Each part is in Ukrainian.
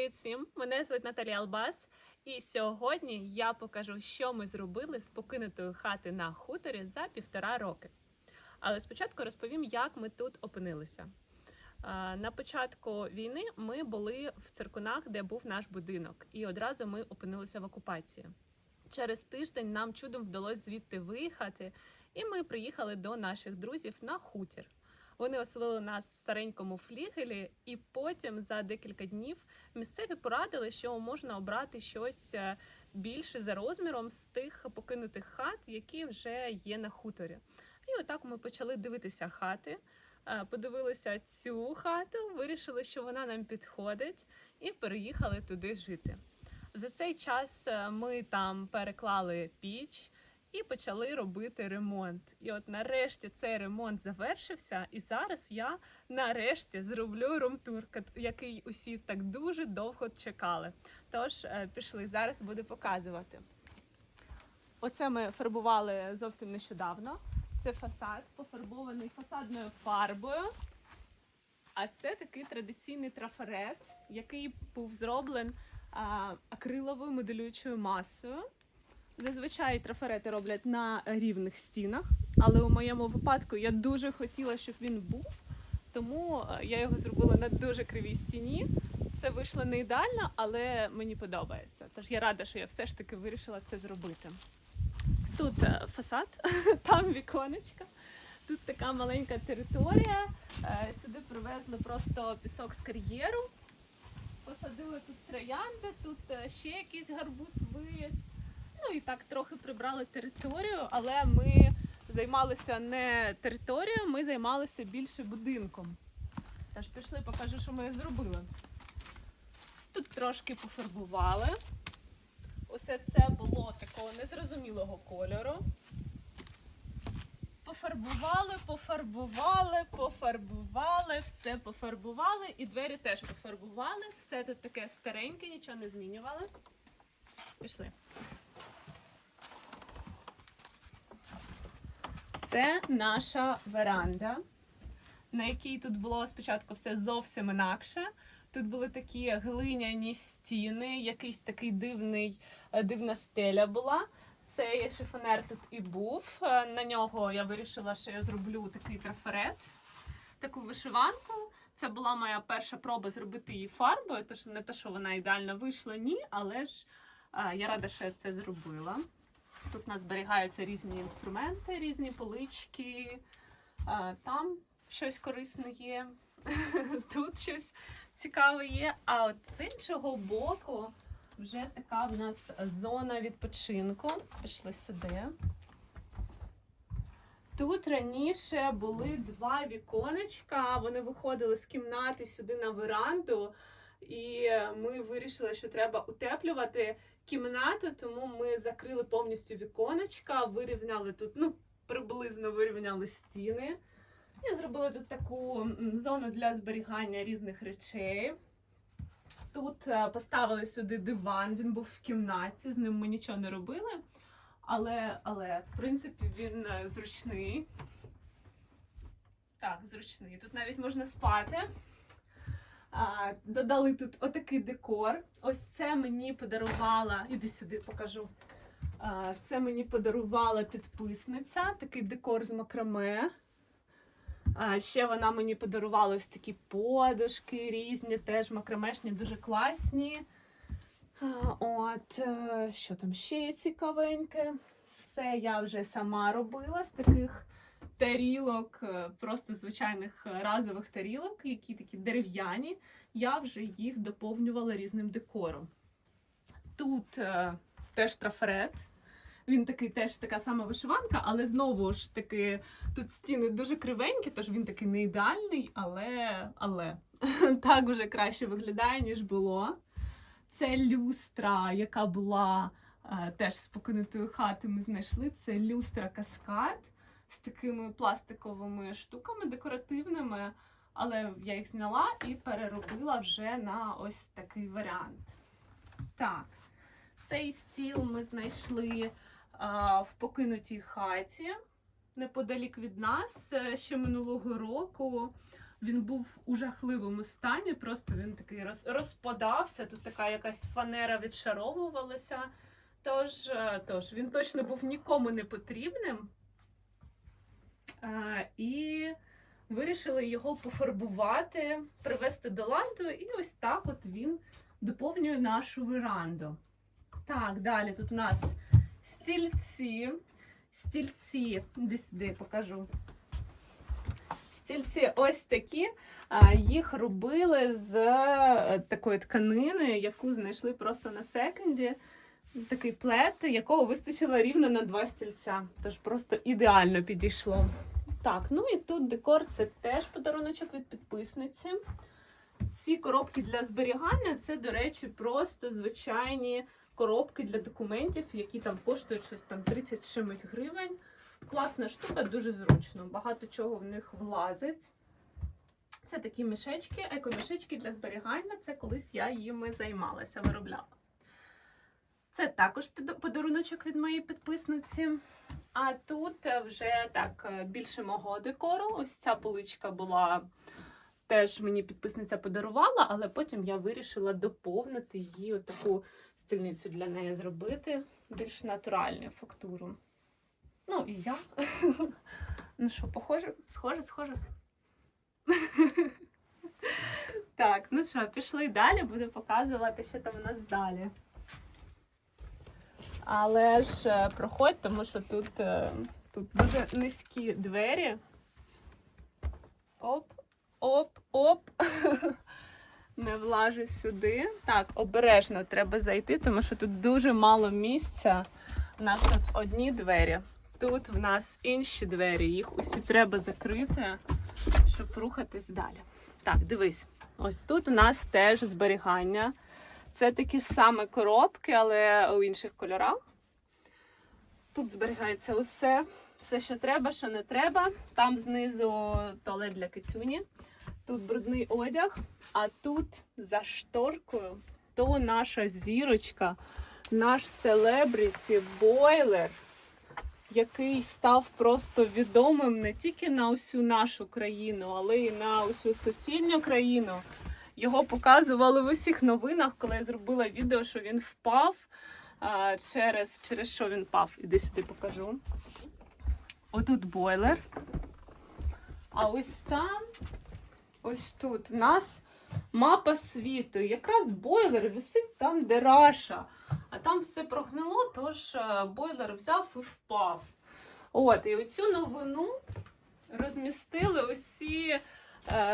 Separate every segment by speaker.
Speaker 1: Привіт всім! Мене звуть Наталія Албас, і сьогодні я покажу, що ми зробили з покинутої хати на хуторі за півтора роки. Але спочатку розповім, як ми тут опинилися. На початку війни ми були в циркунах, де був наш будинок, і одразу ми опинилися в окупації. Через тиждень нам чудом вдалося звідти виїхати, і ми приїхали до наших друзів на хутір. Вони оселили нас в старенькому флігелі, і потім за декілька днів місцеві порадили, що можна обрати щось е, більше за розміром з тих покинутих хат, які вже є на хуторі. І отак ми почали дивитися хати. е, Подивилися цю хату, вирішили, що вона нам підходить, і переїхали туди жити. За цей час е, ми там переклали піч і почали робити ремонт. І от нарешті цей ремонт завершився, і зараз я нарешті зроблю румтур, який усі так дуже довго чекали. Тож е, пішли, зараз буду показувати. Оце ми фарбували зовсім нещодавно. Це фасад, пофарбований фасадною фарбою. А це такий традиційний трафарет, який був зроблений акриловою моделюючою масою. Зазвичай трафарети роблять на рівних стінах, але у моєму випадку я дуже хотіла, щоб він був, тому е, я його зробила на дуже кривій стіні. Це вийшло не ідеально, але мені подобається. Тож я рада, що я все ж таки вирішила це зробити. Тут е, фасад, там віконечка, тут така маленька територія. Е, Сюди привезли просто пісок з кар'єру. Посадили тут троянди, тут ще якийсь гарбуз виріс. Так трохи прибрали територію, але ми займалися не територією, ми займалися більше будинком. Тож пішли, покажу, що ми зробили. Тут трошки пофарбували. Усе це було такого незрозумілого кольору. Пофарбували, пофарбували, пофарбували, все пофарбували, і двері теж пофарбували. Все тут таке стареньке, нічого не змінювали. Пішли. Це наша веранда, на якій тут було спочатку все зовсім інакше. Тут були такі глиняні стіни, якийсь такий дивний, е, дивна стеля була. Цей шифонер тут і був. Е, На нього я вирішила, що я зроблю такий трафарет, таку вишиванку. Це була моя перша проба зробити її фарбою, тож не те, що вона ідеально вийшла, ні, але ж е, я рада, що я це зробила. Тут у нас зберігаються різні інструменти, різні полички. Там щось корисне є, тут щось цікаве є. А от з іншого боку вже така в нас зона відпочинку. Пішли сюди. Тут раніше були два віконечка, вони виходили з кімнати сюди на веранду, і ми вирішили, що треба утеплювати кімнату, тому ми закрили повністю віконечка, вирівняли тут, ну, приблизно вирівняли стіни. І зробили тут таку зону для зберігання різних речей. Тут е, поставили сюди диван, він був в кімнаті, з ним ми нічого не робили. Але, але в принципі, він е, зручний. Так, зручний. Тут навіть можна спати. А, додали тут отакий декор. Ось це мені подарувала. Іди сюди, покажу. А, це мені подарувала підписниця, такий декор з макраме. А, ще вона мені подарувала ось такі подушки різні, теж макромешні, дуже класні. От, е, що там ще цікавеньке? Це я вже сама робила з таких тарілок, е, просто звичайних е, разових тарілок, які такі дерев'яні. Я вже їх доповнювала різним декором. Тут е, теж трафарет. Він такий теж така сама вишиванка, але знову ж таки тут стіни дуже кривенькі, тож він такий не ідеальний, але, але так вже краще виглядає, ніж було. Це люстра, яка була е, теж з покинутої хати. Ми знайшли. Це люстра каскад з такими пластиковими штуками декоративними, але я їх зняла і переробила вже на ось такий варіант. Так, цей стіл ми знайшли а, в покинутій хаті неподалік від нас е, ще минулого року. Він був у жахливому стані, просто він такий роз, розпадався. Тут така якась фанера відшаровувалася. Тож, е, тож він точно був нікому не потрібним. І вирішили його пофарбувати, привести до ладу, і ось так от він доповнює нашу веранду. Так, далі тут у нас стільці. Стільці, іди сюди покажу. Стільці ось такі. Їх робили з е, такої тканини, яку знайшли просто на секонді. Такий плед, якого вистачило рівно на два стільця. Тож просто ідеально підійшло. Так, ну і тут декор це теж подаруночок від підписниці. Ці коробки для зберігання це, до речі, просто звичайні коробки для документів, які там коштують щось там 30 чимось гривень. Класна штука, дуже зручно. Багато чого в них влазить. Це такі мішечки, екомішечки для зберігання. Це колись я їми займалася, виробляла. Це також подаруночок від моєї підписниці. А тут е, вже так е, більше мого декору. Ось ця поличка була теж мені підписниця подарувала, але потім я вирішила доповнити її таку стільницю для неї зробити більш натуральну фактуру. Ну і я. Ну що, похоже? Схоже, схоже. Так, ну що, пішли далі, буду показувати, що там у нас далі. Але ж е, проходь, тому що тут, е, тут дуже низькі двері. Оп, оп, оп. Не влажу сюди. Так, обережно треба зайти, тому що тут дуже мало місця. У нас тут одні двері. Тут в нас інші двері. Їх усі треба закрити, щоб рухатись далі. Так, дивись. Ось тут у нас теж зберігання. Це такі ж саме коробки, але у інших кольорах. Тут зберігається усе, все, що треба, що не треба. Там знизу туалет для кицюні. Тут брудний одяг, а тут за шторкою то наша зірочка, наш селебріті бойлер, який став просто відомим не тільки на усю нашу країну, але й на усю сусідню країну. Його показували в усіх новинах, коли я зробила відео, що він впав. Через, через що він впав. Іди сюди покажу. Отут бойлер. А ось там, ось тут у нас мапа світу. Якраз бойлер висить там, де Раша. А там все прогнило, тож е, бойлер взяв і впав. От, і оцю новину розмістили усі е,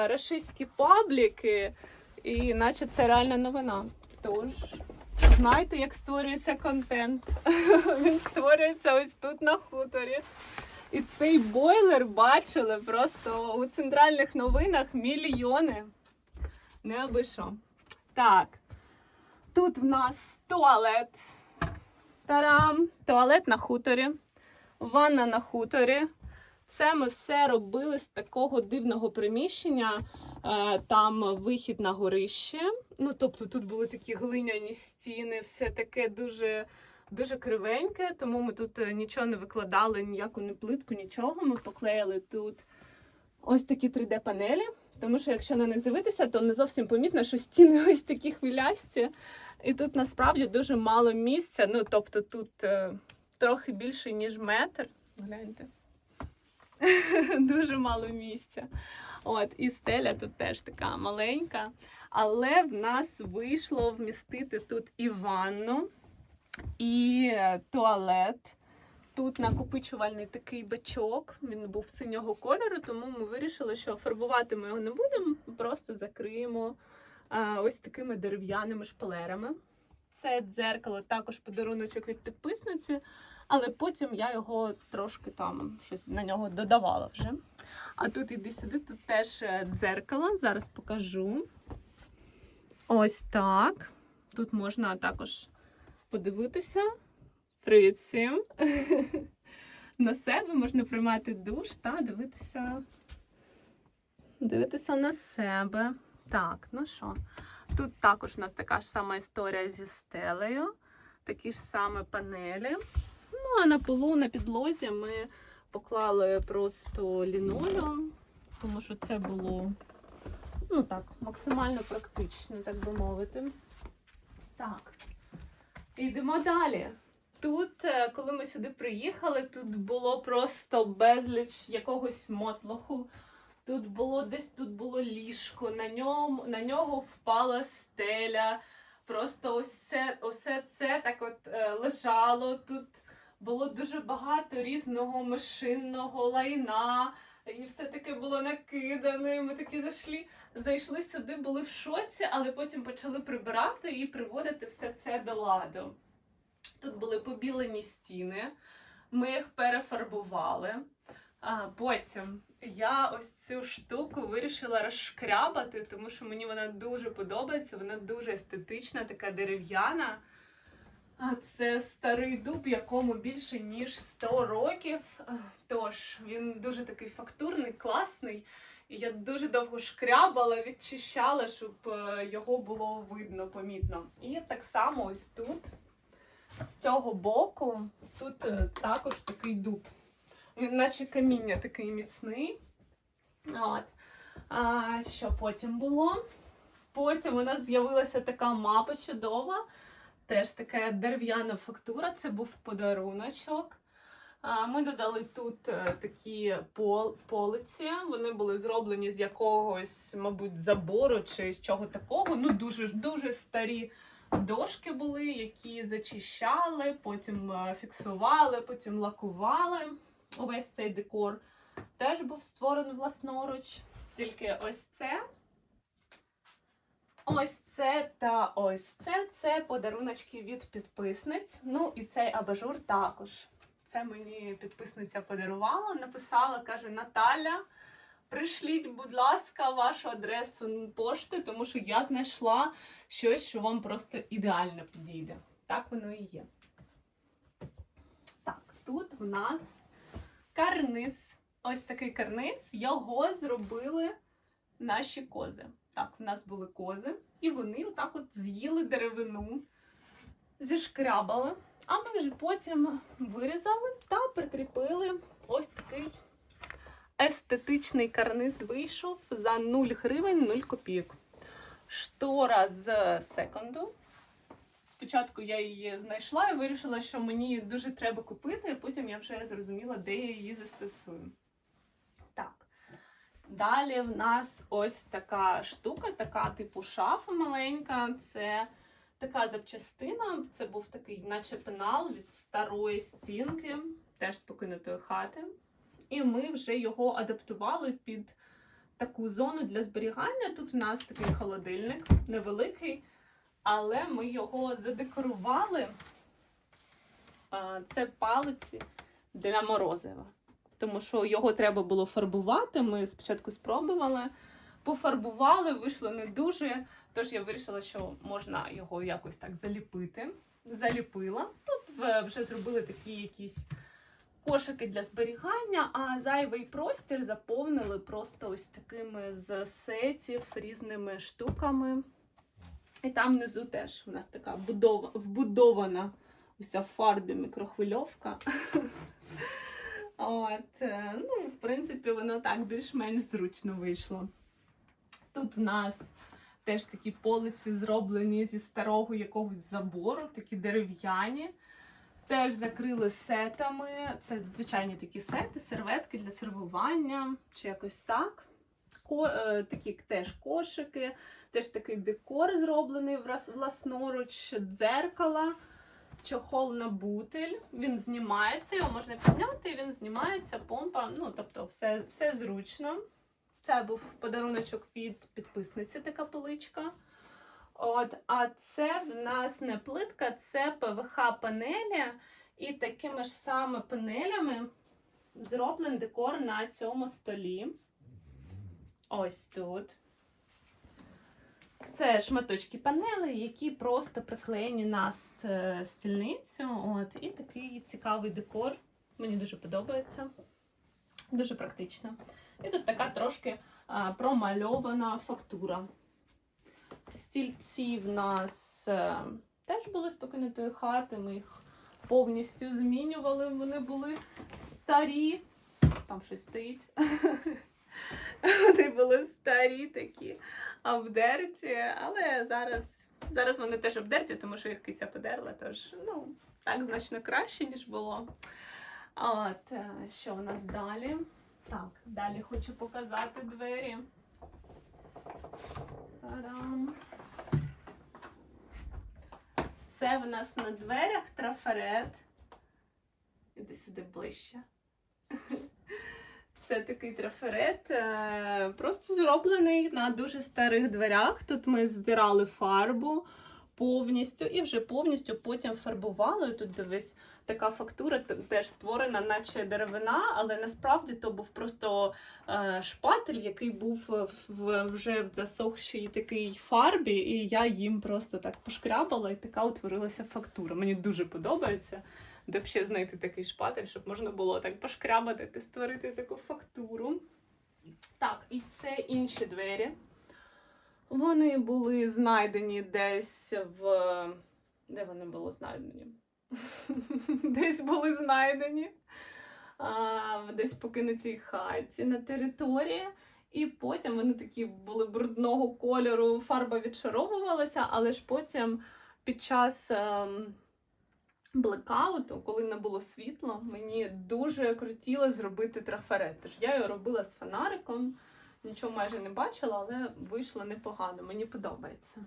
Speaker 1: рашистські пабліки, і наче це реальна новина. Тож, знаєте, як створюється контент? Він створюється ось тут на хуторі. І цей бойлер бачили просто у центральних новинах мільйони. Не аби що. Так. Тут в нас туалет. Тарам! Туалет на хуторі. Ванна на хуторі. Це ми все робили з такого дивного приміщення. Е, Там вихід на горище. Ну, тобто тут були такі глиняні стіни, все таке дуже, дуже кривеньке, тому ми тут е, нічого не викладали, ніяку не плитку, нічого. Ми поклеїли тут ось такі 3D-панелі. Тому що якщо на них дивитися, то не зовсім помітно, що стіни ось такі хвилясті. І тут насправді дуже мало місця. Ну, тобто тут е, трохи більше, ніж метр. Гляньте. Дуже мало місця. От, і стеля тут теж така маленька. Але в нас вийшло вмістити тут і ванну, і е, туалет. Тут накопичувальний такий бачок. Він був синього кольору, тому ми вирішили, що фарбувати ми його не будемо, просто закриємо а, ось такими дерев'яними шпалерами. Це дзеркало також подаруночок від підписниці, але потім я його трошки там щось на нього додавала вже. А тут іди сюди, тут теж е, дзеркало. Зараз покажу. Ось так. Тут можна також подивитися. Привіт всім! На себе можна приймати душ та дивитися. Дивитися на себе. Так, ну що? Тут також у нас така ж сама історія зі стелею, такі ж саме панелі. Ну, а на полу, на підлозі ми поклали просто лінолеум, тому що це було ну так, максимально практично, так би мовити. Так. Йдемо далі. Тут, е, коли ми сюди приїхали, тут було просто безліч якогось мотлоху. Тут було десь тут було ліжко, на ньому на нього впала стеля. Просто ось це, усе це так от е, лежало. Тут було дуже багато різного машинного лайна, і все таке було накидане. Ми такі зайшли, зайшли сюди, були в шоці, але потім почали прибирати і приводити все це до ладу. Тут були побілені стіни, ми їх перефарбували. А потім я ось цю штуку вирішила розшкрябати, тому що мені вона дуже подобається, вона дуже естетична, така дерев'яна. А це старий дуб, якому більше ніж 100 років. Тож він дуже такий фактурний, класний. І я дуже довго шкрябала, відчищала, щоб е, його було видно, помітно. І так само ось тут, з цього боку, тут е, також такий дуб. Він наче каміння такий міцний. От. А, що потім було? Потім у нас з'явилася така мапа чудова, теж така дерев'яна фактура, це був подаруночок. Ми додали тут е, такі пол, полиці. Вони були зроблені з якогось, мабуть, забору чи чого такого. Ну, дуже дуже старі дошки були, які зачищали, потім е, фіксували, потім лакували. Увесь цей декор теж був створений власноруч. Тільки ось це. Ось це та ось це. Це подаруночки від підписниць. Ну і цей абажур також. Це мені підписниця подарувала, написала, каже: Наталя, пришліть, будь ласка, вашу адресу пошти, тому що я знайшла щось, що вам просто ідеально підійде. Так воно і є. Так, тут в нас карниз. Ось такий карниз. Його зробили наші кози. Так, в нас були кози, і вони отак от з'їли деревину, зішкрябали. А ми вже потім вирізали та прикріпили ось такий естетичний карниз вийшов за 0 гривень 0 копійок. Штора з секонду. Спочатку я її знайшла і вирішила, що мені дуже треба купити, а потім я вже зрозуміла, де я її застосую. Далі в нас ось така штука, така типу шафа маленька. Це така запчастина. Це був такий, наче пенал від старої стінки, теж з покинутої хати. І ми вже його адаптували під таку зону для зберігання. Тут у нас такий холодильник невеликий, але ми його задекорували. Це палиці для морозива. Тому що його треба було фарбувати. Ми спочатку спробували, пофарбували, вийшло не дуже. Тож я вирішила, що можна його якось так заліпити. Заліпила. Тут вже зробили такі якісь кошики для зберігання, а зайвий простір заповнили просто ось такими з сетів різними штуками. І там внизу теж у нас така вбудована уся в фарбі мікрохвильовка. От, е, ну, в принципі, воно так більш-менш зручно вийшло. Тут в нас теж такі полиці зроблені зі старого якогось забору, такі дерев'яні. Теж закрили сетами. Це звичайні такі сети, серветки для сервування чи якось так. Ко, е, такі теж кошики, теж такий декор зроблений власноруч, дзеркала, чохол на бутиль. Він знімається, його можна підняти, він знімається, помпа. Ну, тобто, все, все зручно. Це був подаруночок від підписниці, така поличка. От, а це в нас не плитка, це ПВХ-панелі. І такими ж саме панелями зроблений декор на цьому столі. Ось тут. Це шматочки панелей, які просто приклеєні на стільницю. От, і такий цікавий декор. Мені дуже подобається. Дуже практично. І тут така трошки промальована фактура. Стільці в нас е, теж були з покинутої хати. Ми їх повністю змінювали. Вони були старі. Там щось стоїть. Вони були старі такі, обдерті, але зараз, зараз вони теж обдерті, тому що їх киця подерла, тож ну, так значно краще, ніж було. От, е, що у нас далі? Так, далі хочу показати двері. Та-дам. Це в нас на дверях трафарет. Іди сюди ближче. Це такий трафарет, е, просто зроблений на дуже старих дверях. Тут ми здирали фарбу повністю і вже повністю потім фарбували. Тут дивись, така фактура теж створена, наче деревина, але насправді то був просто е, шпатель, який був вже в засохшій такій фарбі, і я їм просто так пошкрябала, і така утворилася фактура. Мені дуже подобається. Де ще знайти такий шпатель, щоб можна було так пошкрябати та створити таку фактуру. Так, і це інші двері. Вони були знайдені десь в. Де вони були знайдені? Десь були знайдені. В десь покинутій хаті на території. І потім вони такі були брудного кольору, фарба відшаровувалася, але ж потім під час ем, блекауту, коли не було світла, мені дуже крутіло зробити трафарет. Тож я його робила з фонариком, нічого майже не бачила, але вийшло непогано. Мені подобається.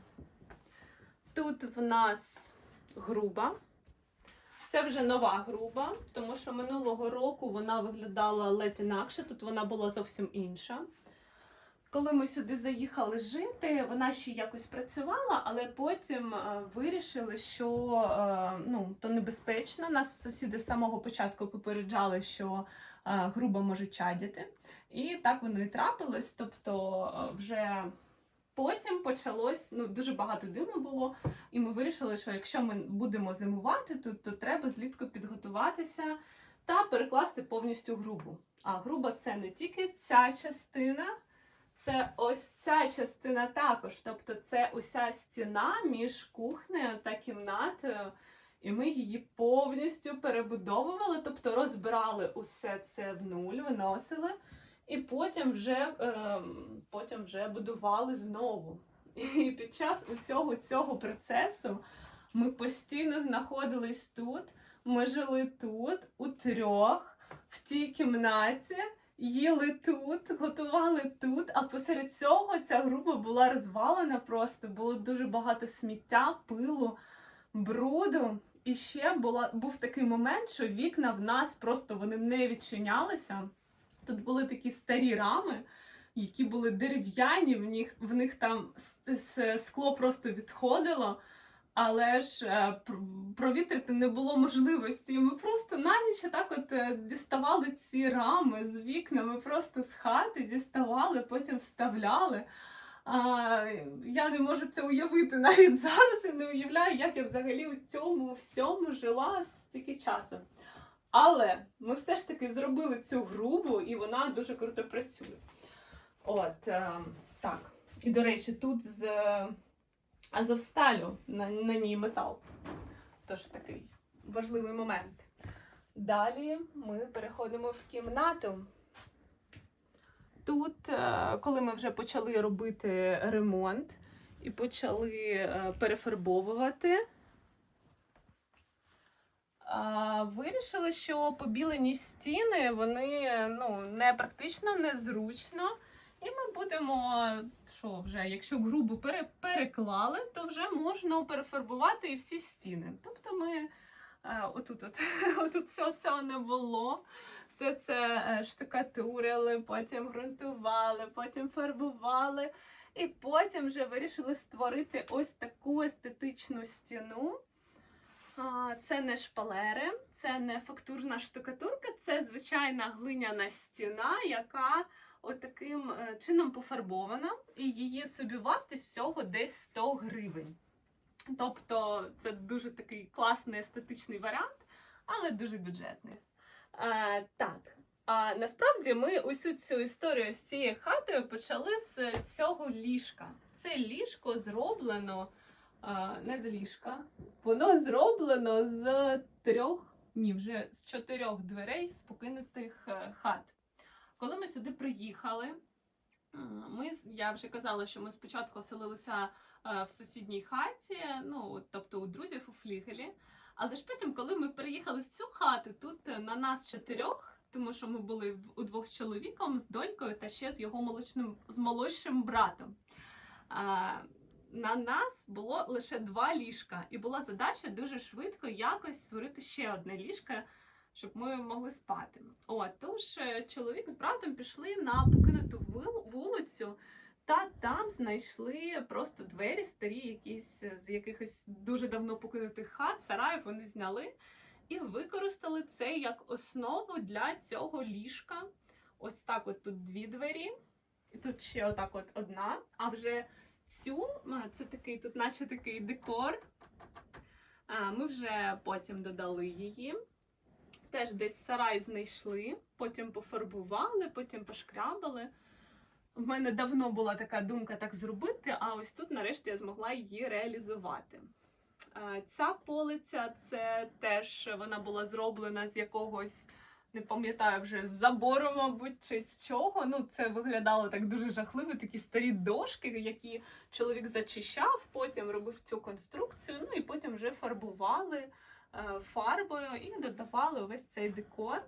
Speaker 1: Тут в нас груба. Це вже нова груба, тому що минулого року вона виглядала ледь інакше, тут вона була зовсім інша. Коли ми сюди заїхали жити, вона ще якось працювала, але потім е, вирішили, що е, ну, то небезпечно. Нас сусіди з самого початку попереджали, що е, грубо може чадіти. І так воно і трапилось. Тобто, вже потім почалось ну, дуже багато диму було, і ми вирішили, що якщо ми будемо зимувати тут, то треба злітку підготуватися та перекласти повністю грубу. А груба це не тільки ця частина. Це ось ця частина також. Тобто це уся стіна між кухнею та кімнатою. І ми її повністю перебудовували, тобто розбирали усе це в нуль, виносили, і потім вже, ем, потім вже будували знову. І під час усього цього процесу ми постійно знаходились тут, ми жили тут, у трьох, в тій кімнаті їли тут, готували тут, а посеред цього ця група була розвалена просто, було дуже багато сміття, пилу, бруду. І ще була, був такий момент, що вікна в нас просто вони не відчинялися. Тут були такі старі рами, які були дерев'яні, в них, в них там скло просто відходило. Але ж е, провітрити не було можливості. Ми просто на ніч так от е, діставали ці рами з вікнами, просто з хати діставали, потім вставляли. А, я не можу це уявити навіть зараз і не уявляю, як я взагалі у цьому всьому жила стільки часу. Але ми все ж таки зробили цю грубу, і вона дуже круто працює. От е, так. І до речі, тут з Азовсталю на, на ній метал. Тож такий важливий момент. Далі ми переходимо в кімнату. Тут, е, коли ми вже почали робити ремонт і почали е, перефарбовувати, Вирішили, що побілені стіни вони ну, не практично, незручно. І ми будемо, що вже, якщо грубо пере, переклали, то вже можна перефарбувати і всі стіни. Тобто ми е, отут, от, отут всього цього не було. Все це е, штукатурили, потім ґрунтували, потім фарбували. І потім вже вирішили створити ось таку естетичну стіну. Це не шпалери, це не фактурна штукатурка, це звичайна глиняна стіна, яка отаким е, чином пофарбована, і її собівартість всього десь 100 гривень. Тобто це дуже такий класний естетичний варіант, але дуже бюджетний. А, так. А насправді ми усю цю історію з цією хатою почали з цього ліжка. Це ліжко зроблено а, не з ліжка, Воно зроблено з трьох, ні, вже з чотирьох дверей з покинутих е, хат. Коли ми сюди приїхали, Ми, я вже казала, що ми спочатку оселилися е, в сусідній хаті, ну, тобто у друзів у флігелі. Але ж потім, коли ми переїхали в цю хату, тут е, на нас чотирьох, тому що ми були в- удвох з чоловіком, з донькою та ще з його молочним, з молодшим братом. На нас було лише два ліжка, і була задача дуже швидко якось створити ще одне ліжко, щоб ми могли спати. От, тож е, чоловік з братом пішли на покинуту вулицю, та там знайшли просто двері старі, якісь е, з якихось дуже давно покинутих хат, сараїв вони зняли і використали це як основу для цього ліжка. Ось так, от тут дві двері, і тут ще отак от одна. А вже цю це такий, тут, наче такий декор. Ми вже потім додали її. Теж десь сарай знайшли, потім пофарбували, потім пошкрябали. В мене давно була така думка так зробити, а ось тут нарешті я змогла її реалізувати. Е, Ця полиця це теж вона була зроблена з якогось, не пам'ятаю вже, з забору, мабуть, чи з чого. Ну, це виглядало так дуже жахливо, такі старі дошки, які чоловік зачищав, потім робив цю конструкцію, ну і потім вже фарбували фарбою і додавали увесь цей декор.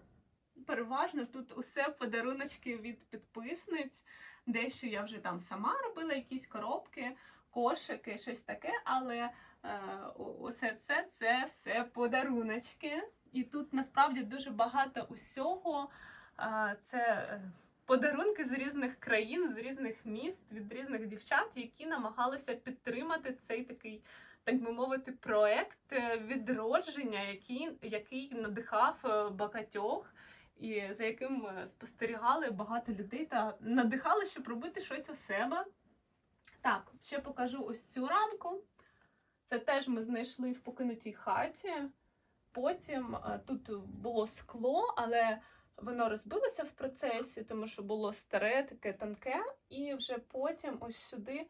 Speaker 1: Переважно тут усе подаруночки від підписниць. Дещо я вже там сама робила, якісь коробки, кошики, щось таке, але е, усе це це все подаруночки. І тут насправді дуже багато усього. Е, це е, подарунки з різних країн, з різних міст, від різних дівчат, які намагалися підтримати цей такий, так би мовити, проект е, відродження, який, який надихав е, багатьох і за яким е, спостерігали багато людей та надихали, щоб робити щось у себе. Так, ще покажу ось цю рамку. Це теж ми знайшли в покинутій хаті. Потім тут було скло, але воно розбилося в процесі, тому що було старе, таке тонке, і вже потім ось сюди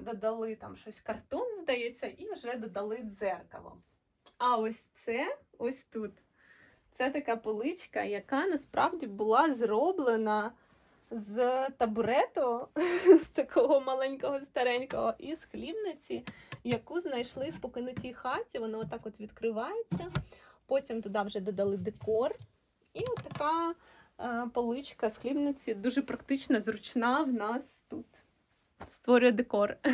Speaker 1: додали там щось картон, здається, і вже додали дзеркало. А ось це ось тут. Це така поличка, яка насправді була зроблена з табурету, з такого маленького старенького, і з хлібниці, яку знайшли в покинутій хаті. Воно отак от відкривається. Потім туди вже додали декор. І от така е, поличка з хлібниці, дуже практична, зручна в нас тут створює декор.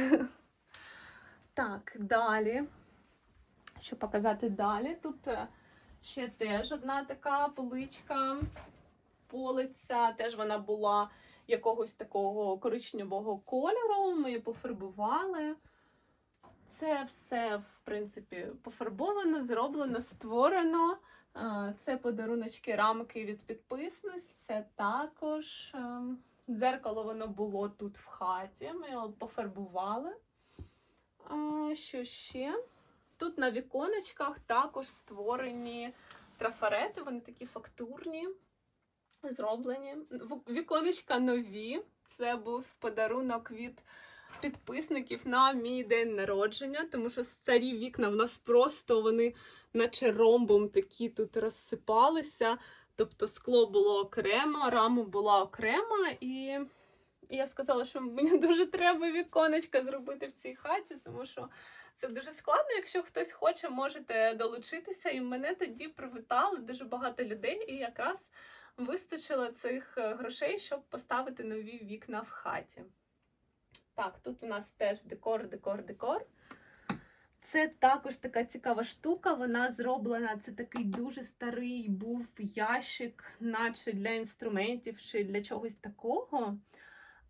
Speaker 1: Так, далі. Що показати далі? Тут. е, Ще теж одна така поличка, полиця. Теж вона була якогось такого коричневого кольору. Ми її пофарбували. Це все, в принципі, пофарбовано, зроблено, створено. Це подаруночки рамки від підписниць. Це також ем, дзеркало воно було тут в хаті. Ми його пофарбували. А, Що ще? Тут на віконечках також створені трафарети, вони такі фактурні, зроблені. Віконечка нові. Це був подарунок від підписників на мій день народження, тому що старі вікна в нас просто вони наче ромбом такі тут розсипалися. Тобто скло було окремо, рама була окрема, і я сказала, що мені дуже треба віконечка зробити в цій хаті, тому що це дуже складно. Якщо хтось хоче, можете долучитися. І мене тоді привітали дуже багато людей, і якраз вистачило цих е, грошей, щоб поставити нові вікна в хаті. Так, тут у нас теж декор, декор, декор. Це також така цікава штука. Вона зроблена. Це такий дуже старий був ящик, наче для інструментів чи для чогось такого.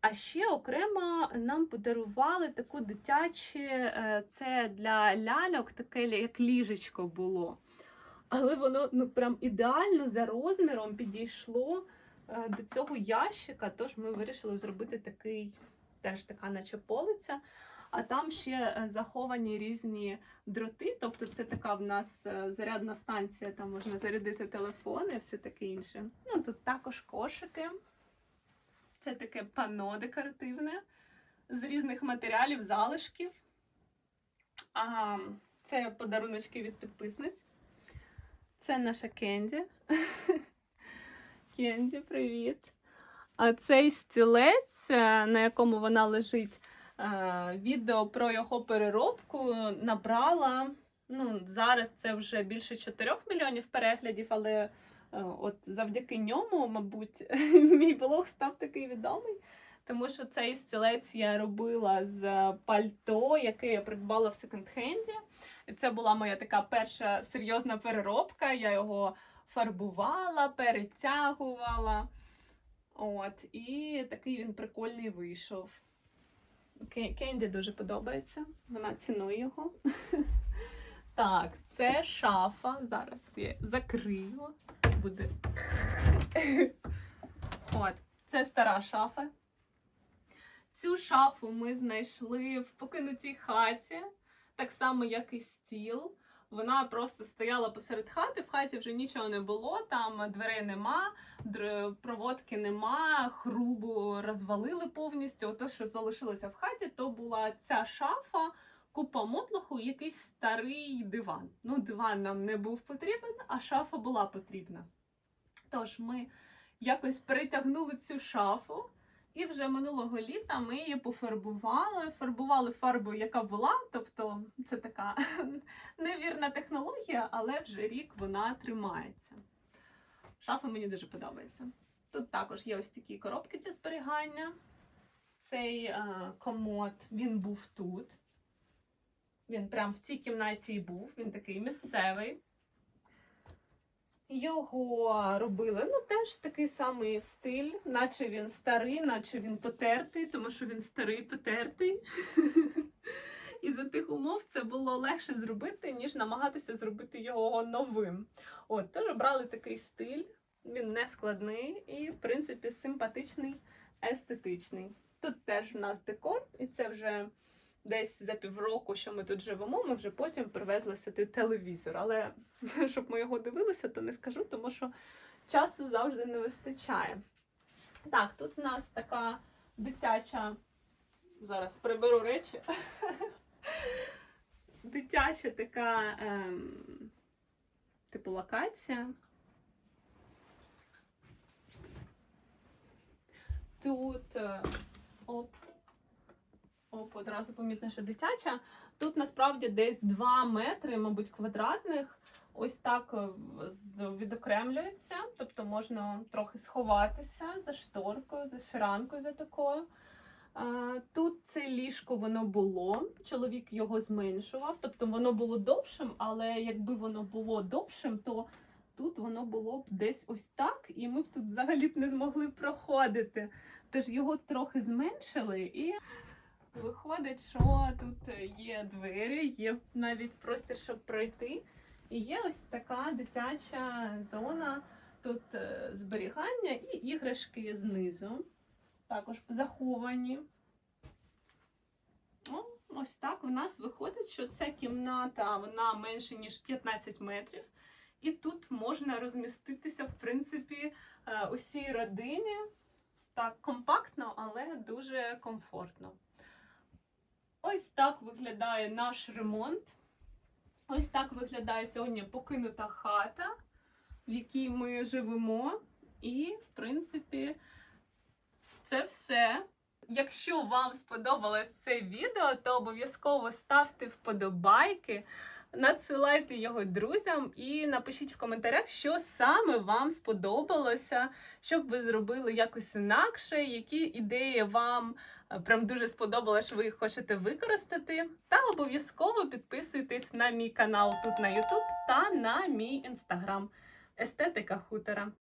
Speaker 1: А ще окремо нам подарували таку дитяче, е, це для ляльок, таке як ліжечко було. Але воно ну прям ідеально за розміром підійшло е, до цього ящика. Тож ми вирішили зробити такий, теж така, наче полиця. А там ще е, заховані різні дроти. Тобто, це така в нас е, зарядна станція, там можна зарядити телефон і все таке інше. Ну тут також кошики. Це таке пано декоративне з різних матеріалів, залишків. А, це подаруночки від підписниць. Це наша Кенді. Кенді, привіт. А цей стілець, е, на якому вона лежить, відео про його переробку набрала. Ну, зараз це вже більше 4 мільйонів переглядів, але е, от завдяки ньому, мабуть, мій блог став такий відомий. Тому що цей стілець я робила з пальто, яке я придбала в секонд-хенді. Це була моя така перша серйозна переробка. Я його фарбувала, перетягувала. От, і такий він прикольний вийшов. Ке- Кенді дуже подобається, вона цінує його. Так, це шафа. Зараз я закрию. Буде. От, це стара шафа. Цю шафу ми знайшли в покинутій хаті, так само, як і стіл. Вона просто стояла посеред хати, в хаті вже нічого не було, там дверей нема, проводки нема, хрубу розвалили повністю. Ото, що залишилося в хаті, то була ця шафа, купа мотлоху якийсь старий диван. Ну, диван нам не був потрібен, а шафа була потрібна. Тож ми якось перетягнули цю шафу. І вже минулого літа ми її пофарбували. Фарбували фарбою, яка була. Тобто це така невірна технологія, але вже рік вона тримається. Шафа мені дуже подобається. Тут також є ось такі коробки для зберігання. Цей е, комод він був тут. Він прям в цій кімнаті і був. Він такий місцевий. Його робили, ну теж такий самий стиль, наче він старий, наче він потертий, тому що він старий потертий. І за тих умов це було легше зробити, ніж намагатися зробити його новим. От, тож обрали такий стиль, він не складний і, в принципі, симпатичний, естетичний. Тут теж в нас декор, і це вже десь за півроку, що ми тут живемо, ми вже потім привезли сюди телевізор. Але щоб ми його дивилися, то не скажу, тому що часу завжди не вистачає. Так, тут в нас така дитяча. Зараз приберу речі. Дитяча така ем, типу локація. Тут е, оп, оп, одразу помітно, що дитяча. Тут насправді десь 2 метри, мабуть, квадратних. Ось так е, відокремлюється, тобто можна трохи сховатися за шторкою, за фіранкою, за такою. Тут це ліжко воно було, чоловік його зменшував, тобто воно було довшим, але якби воно було довшим, то тут воно було б десь ось так, і ми б тут взагалі б не змогли проходити. Тож його трохи зменшили, і виходить, що тут є двері, є навіть простір, щоб пройти. І є ось така дитяча зона тут е, зберігання і іграшки знизу. Також заховані. О, ось так у нас виходить, що ця кімната вона менше, ніж 15 метрів. І тут можна розміститися, в принципі, е, усій родині. Так, компактно, але дуже комфортно. Ось так виглядає наш ремонт. Ось так виглядає сьогодні покинута хата, в якій ми живемо. І, в принципі, це все. Якщо вам сподобалось це відео, то обов'язково ставте вподобайки, надсилайте його друзям і напишіть в коментарях, що саме вам сподобалося, щоб ви зробили якось інакше, які ідеї вам прям дуже сподобалось, що ви їх хочете використати. Та обов'язково підписуйтесь на мій канал тут на YouTube та на мій інстаграм Естетика хутора.